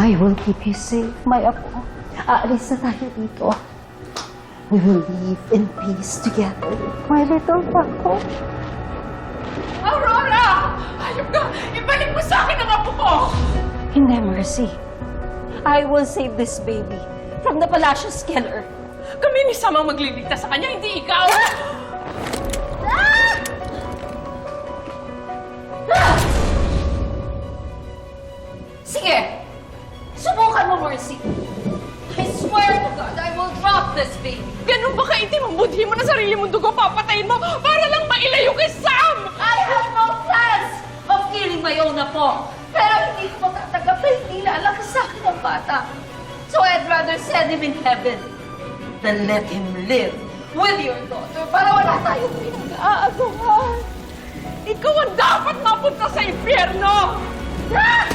I will keep you safe, my apo. Aalis na tayo dito. We will live in peace together, my little Paco. Aurora! Hayop ka! Ibalik mo sa akin ang apo ko! Hindi, Mercy. I will save this baby from the Palacios killer. Kami ni Sam ang magliligtas sa kanya, hindi ikaw! Sige! Subukan mo, Mercy. I swear to God, I will drop this baby. Ganun ba kaitim ang budhi mo na sarili mong dugo papatayin mo para lang mailayo kay Sam? I have no plans of killing my own apo. Pero hindi ko matatanggap na hindi lalaki sa akin ang bata. So I'd rather send him in heaven than let him live with your daughter para wala tayong pinag-aagawan. Ikaw ang dapat mapunta sa impyerno! Ah! Ah!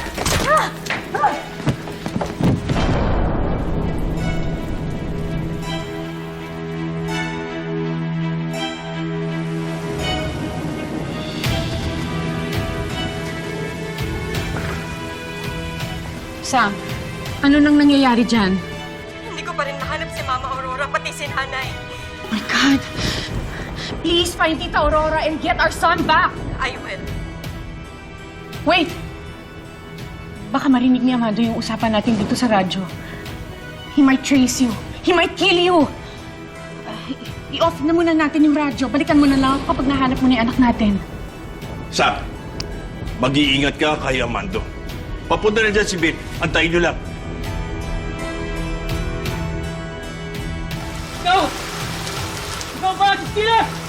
Sam, ano nang nangyayari dyan? Hindi ko pa rin nahanap si Mama Aurora, pati si Nanay. Oh my God! Please find Tita Aurora and get our son back! I will. Wait! Baka marinig ni Amado yung usapan natin dito sa radyo. He might trace you. He might kill you. Uh, I-off na muna natin yung radyo. Balikan mo na lang ako kapag nahanap mo na yung anak natin. Sam, mag-iingat ka kay Amando. Papunta na dyan si Bill. Antayin nyo lang. Go! Go back! Stealer!